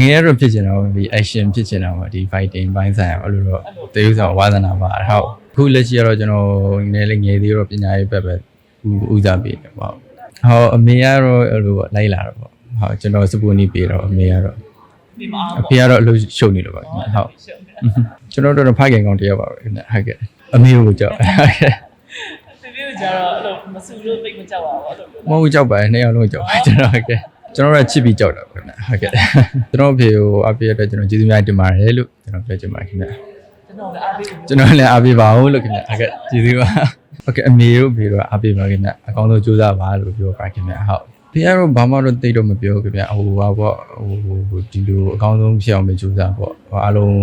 ငယ်ရတော့ဖြစ်ချင်တာပေါ့ဒီ action ဖြစ်ချင်တာပေါ့ဒီ fighting ဘိုင်းဆိုင်အဲ့လိုတော့တေးဥဆောင်ဝါသနာပါဟုတ်အခုလက်ရှိကတော့ကျွန်တော်နည်းလေးငယ်သေးတော့ပညာရေးဘက်ပဲဦးဦးစားပေးတယ်ပေါ့ဟောအမေကတော့အဲ့လိုပေါ့လိုက်လာတော့ပေါ့ဟုတ်ကျွန်တော်စပူနီပေးတော့အမေကတော့ဒီမှာအဖေကတော့အလုပ်ရှုပ်နေလို့ပါခင်ဗျဟုတ်ကျွန်တော်တို့တော့ဖိုက်ခင်ကောင်တယောက်ပါပဲခင်ဗျဟုတ်ကဲ့အမေကိုကြောက်ဟုတ်ကဲ့ဒီလိုကြတော့အဲ့လိုမဆူလို့သိမကြောက်ပါဘူးအဲ့လိုမဟုတ်ကြောက်ပါနဲ့နှစ်ယောက်လုံးကြောက်ပါကျွန်တော်ဟုတ်ကဲ့ ကျွန်တော်တို့ချစ်ပြီးကြောက်တာခင်ဗျဟုတ်ကဲ့ကျွန်တော်အဖေကိုအဖေရတဲ့ကျွန်တော်ကျေးဇူးများတင်ပါတယ်လို့ကျွန်တော်ပြောချင်ပါတယ်ခင်ဗျကျွန်တော်လည်းအားပေးလို့ကျွန်တော်လည်းအားပေးပါဦးလို့ခင်ဗျဟုတ်ကဲ့ကျေးဇူးပါဟုတ်ကဲ့အမေတို့ဖေတို့အားပေးပါခင်ဗျအကောင်းဆုံးကြိုးစားပါလို့ပြောပါခင်ဗျဟုတ်ဖေကတော့ဘာမှတော့သိတော့မပြောခင်ဗျဟိုဟာပေါ့ဟိုဒီလိုအကောင်းဆုံးဖြစ်အောင်ပဲကြိုးစားပေါ့အားလုံး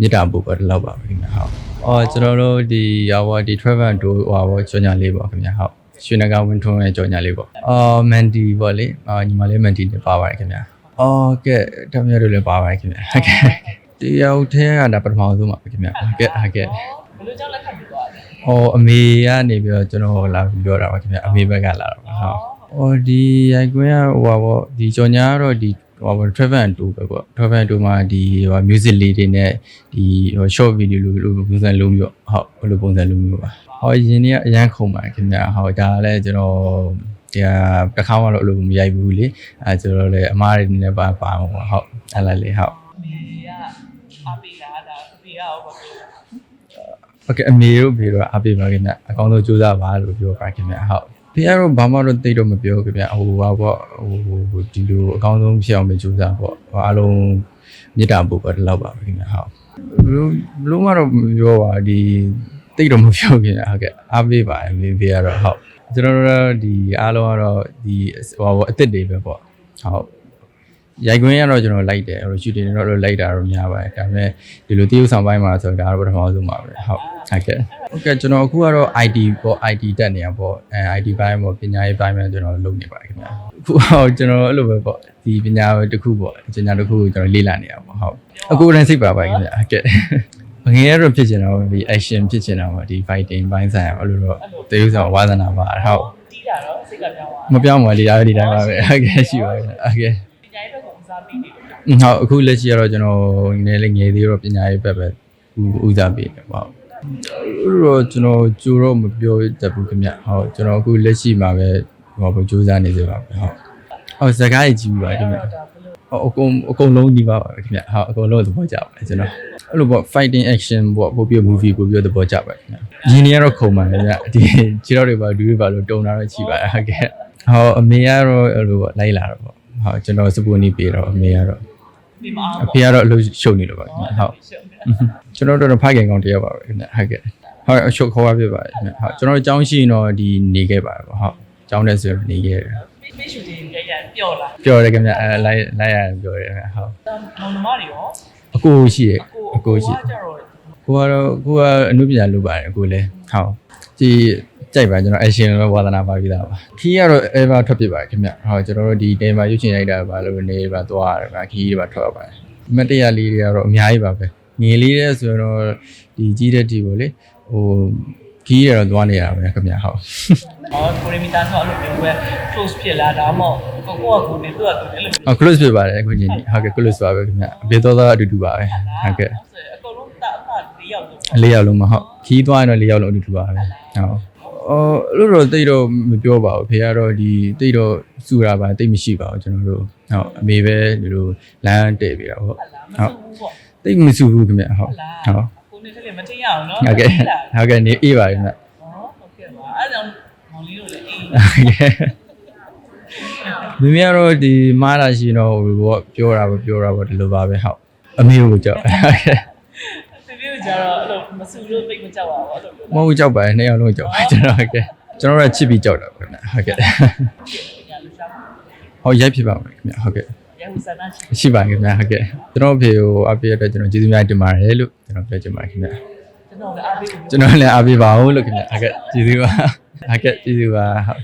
မေတ္တာပို့ပါဒီလောက်ပါပဲခင်ဗျဟုတ်အော်ကျွန်တော်တို့ဒီဟာပေါ့ဒီ travel and tour ဟိုဟာပေါ့ကြော်ညာလေးပေါ့ခင်ဗျဟုတ် ရွှေနဂါဝင်းထွန်းရဲ့ကြော်ညာလေးပေါ့အော်မန်တီပေါ့လေအာညီမလေးမန်တီလည်းပါပါတယ်ခင်ဗျအော်ကဲတမရတို့လည်းပါပါတယ်ခင်ဗျဟုတ်ကဲ့တယောက်တည်းကဒါပထမဆုံးပါပဲခင်ဗျဟုတ်ကဲ့ဟုတ်ကဲ့ဘယ်လိုကြောင့်လက်ခံပြီးသွားလဲ။အော်အမေကနေပြီးတော့ကျွန်တော်လာပြီးပြောတာပါခင်ဗျ။အမေဘက်ကလာတော့ပါဟုတ်။အော်ဒီရိုက်ကွင်းကဟိုပါပေါ့ဒီကြော်ညာကတော့ဒီ ဟိုပါ travel and tour ပဲပေါ့။ travel and tour မှာဒီဟို music လေးတွေနဲ့ဒီဟို short video လိုလိုပုံစံလုံးမျိုးဟုတ်ဘယ်လိုပုံစံလုံးမျိုးပါ။ဟောရင်းနေကအရန်ခုံပါခင်ဗျ။ဟောဒါလည်းကျွန်တော်ဒီဟာတစ်ခါမှတော့အဲ့လိုမရိုက်ဘူးလေ။အဲကျွန်တော်လည်းအမားတွေနဲ့ပါပါမှာပေါ့ဟုတ်။အဲ့လားလေဟုတ်အမေကအားပေးတာဒါအဖေကရောဘာပြောလဲဟုတ်ကဲ့အမေတို့ဖေတို့အားပေးပါခင်ဗျအကောင်းဆုံးကြိုးစားပါလို့ပြောပါခင်ဗျဟုတ် ဖေကတော့ဘာမှတော့သိတော့မပြောခင်ဗျဟိုဟာပေါ့ဟိုဒီလိုအကောင်းဆုံးဖြစ်အောင်ပဲကြိုးစားပေါ့အားလုံးမေတ္တာပို့ပါဒီလောက်ပါပဲခင်ဗျဟုတ်ဘလို့ဘလို့မှတော့မပြောပါဒီသိတော့မပြောခင်ဗျဟုတ်ကဲ့အားပေးပါအမေဖေကတော့ဟုတ်ကျွန်တော်တို့ဒီအားလုံးကတော့ဒီဟိုအစ်စ်တွေပဲပေါ့ဟုတ် ရိုက်ခွင်းရတော့ကျွန်တော်လိုက်တယ်ဟိုရှူတင်တော့လိုက်တာတော့များပါတယ်ဒါပေမဲ့ဒီလိုတရုပ်ဆောင်ပိုင်းမှာဆိုတော့ဒါတော့ပထမဆုံးပါပဲဟုတ်ဟုတ်ကဲ့ဟုတ်ကဲ့ကျွန်တော်အခုကတော့ ID ပေါ့ ID တက်နေရပေါ့အဲ ID ဘိုင်းပေါ့ပညာရေးဘိုင်းမှာကျွန်တော်လုပ်နေပါတယ်ခင်ဗျအခုတော့ကျွန်တော်အဲ့လိုပဲပေါ့ဒီပညာတစ်ခုပေါ့ပညာတစ်ခုကိုကျွန်တော်လေ့လာနေရပေါ့ဟုတ်အခုလည်းစိတ်ပါပါခင်ဗျဟုတ်ကဲ့ငယ်ရတော့ဖြစ်ချင်တာပေါ့ဒီ action ဖြစ်ချင်တာပေါ့ဒီ fighting ဘိုင်းဆိုင်အဲ့လိုတော့တရုပ်ဆောင်ဝါသနာပါဟုတ်တီးတာတော့စိတ်ကပြောင်းသွားမပြောင်းပါလေဒါပဲဒီတိုင်းပါပဲဟုတ်ကဲ့ရှိပါတယ်ဟုတ်ကဲ့ပညာရေးဘက်ကိုစားပေးနေတယ် ဟုတ်အခုလက်ရှိကတော့ကျွန်တော်နည်းလေးငယ်သေးတော့ပညာရေးဘက်ပဲဦးဦးစားပေးတယ်ပေါ့အဲ့တော့ကျွန်တော်ကြိုတော့မပြောတတ်ဘူးခင်ဗျဟုတ်ကျွန်တော်အခုလက်ရှိမှာပဲဟောကြိုးစားနေစေပါပဲဟုတ်ဟုတ်စကားကြီးပါခင်ဗျဒါဘယ်လိုဟုတ်အကုန်အကုန်လုံးဒီပါပါပဲခင်ဗျဟုတ်အကုန်လုံးသဘောကျပါတယ်ကျွန်တော်အဲ့လိုပေါ့ fighting action ပေါ့ပို့ပြီး movie ပို့ပြီးသဘောကျပါတယ်ခင်ဗျရင်းနေရတော့ခုံပါတယ်ဗျဒီခြေတော့တွေပါဒူးတွေပါလို့တုံတာတော့ရှိပါတယ်ဟုတ်ကဲ့ဟောအမေကတော့အဲ့လိုပေါ့လိုက်လာတော့ပေါ့ဟုတ်ကျွန်တော်စပူနီပေးတော့အမေကတော့ ဒီမှာအဖေကတော့အလုပ်ရှုပ်နေလို့ပါခင်ဗျဟုတ်ကျွန်တော်တို့တော့ဖိုက်ခင်ကောင်တယောက်ပါပဲခင်ဗျဟုတ်ကဲ့ဟုတ်အရှုပ်ခေါ်ပါပြပါခင်ဗျဟုတ်ကျွန်တော်တို့ကျောင်းရှိရင်တော့ဒီနေခဲ့ပါတယ်ပေါ့ဟုတ်ကျောင်းတဲ့ဆိုနေခဲ့တယ်မေရှူတင်ရရပျော့လာပြောတယ်ခင်ဗျအဲလိုက်လိုက်ရပြောတယ်ခင်ဗျဟုတ်မောင်နှမတွေရောအကိုရှိရအကိုရှိကြတော့ကိုကတော့ကိုကအမှုပညာလုပ်ပါတယ်အကိုလည်းဟုတ်ဒီ ကြိုက်ပါကျွန်တော် action ပဲဝါသနာပါပြီးသားပါခီးကတော့ ever ထွက်ဖြစ်ပါတယ်ခင်ဗျဟုတ်ကျွန်တော်တို့ဒီ game မှာရွှေ့ချင်လိုက်တာပါလို့နေပါသွားရတယ်ဗျခီးတွေပါထွက်ပါတယ်မတ်တရလေးတွေကတော့အများကြီးပါပဲငယ်လေးတဲ့ဆိုရင်တော့ဒီကြီးတဲ့တီကိုလေဟိုခီးတွေတော့သွားနေရပါပဲခင်ဗျဟုတ်အော်ကိုရီမီတာဆိုအဲ့လိုမျိုးပဲ close ဖြစ်လာတာမှမဟုတ်ကိုကိုကကိုနေသူ့အကူအဲ့လိုဟုတ် close ဖြစ်ပါတယ်အခုချင်းကြီးဟုတ်ကဲ့ close ပါပဲခင်ဗျအပြေတော်တော်အတူတူပါပဲဟုတ်ကဲ့အကုန်လုံးတာအဖ၄ယောက်လို့အလေးယောက်လုံးမဟုတ်ခီးသွားရင်တော့လေးယောက်လုံးအတူတူပါပဲဟုတ် အော်အဲ့လိုတော့တိတ်တော့မပြောပါဘူးဖေကတော့ဒီတိတ်တော့စူတာပါတိတ်မရှိပါဘူးကျွန်တော်တို့ဟုတ်အမေပဲဒီလိုလမ်းတည့်ပြီးတာဟုတ်ဟုတ်ပေါ့တိတ်မစူဘူးခင်ဗျဟုတ်ဟုတ်ကိုနေတယ်မထင်ရအောင်နော်ဟုတ်ကဲ့ဟုတ်ကဲ့နေအေးပါခင်ဗျဟုတ်ကဲ့ပါအဲ့ကြောင့်မောင်လေးတို့လည်းအေးဟုတ်ကဲ့မမေကတော့ဒီမားတာရှိတော့ဟိုဘောပြောတာပဲပြောတာပဲဒီလိုပါပဲဟုတ်အမေကိုကြောက်ဟုတ်ကဲ့ဒီလို ကြတော့အဲ့လိုမဆူလို့သိမကြောက်ပါဘူးအဲ့လိုမဟုတ်ကြောက်ပါတယ်နှစ်ယောက်လုံးကြောက်ပါတယ်ကျွန်တော်ဟုတ်ကဲ့ကျွန်တော်ကချစ်ပြီးကြောက်တာပဲခင်ဗျဟုတ်ကဲ့ပညာလူရှာဟုတ်ရိုက်ဖြစ်ပါမယ်ခင်ဗျဟုတ်ကဲ့ရဲဟူဆန္ဒရှိရှိပါခင်ဗျာဟုတ်ကဲ့ကျွန်တော်အဖေကိုအဖေရတဲ့ကျွန်တော်ကျေးဇူးများတင်ပါတယ်လို့ကျွန်တော်ပြောချင်ပါတယ်ခင်ဗျာကျွန်တော်လည်းအားပေးလို့ကျွန်တော်လည်းအားပေးပါဦးလို့ခင်ဗျာဟုတ်ကဲ့ကျေးဇူးပါဟုတ်ကဲ့ကျေးဇူးပါဟုတ်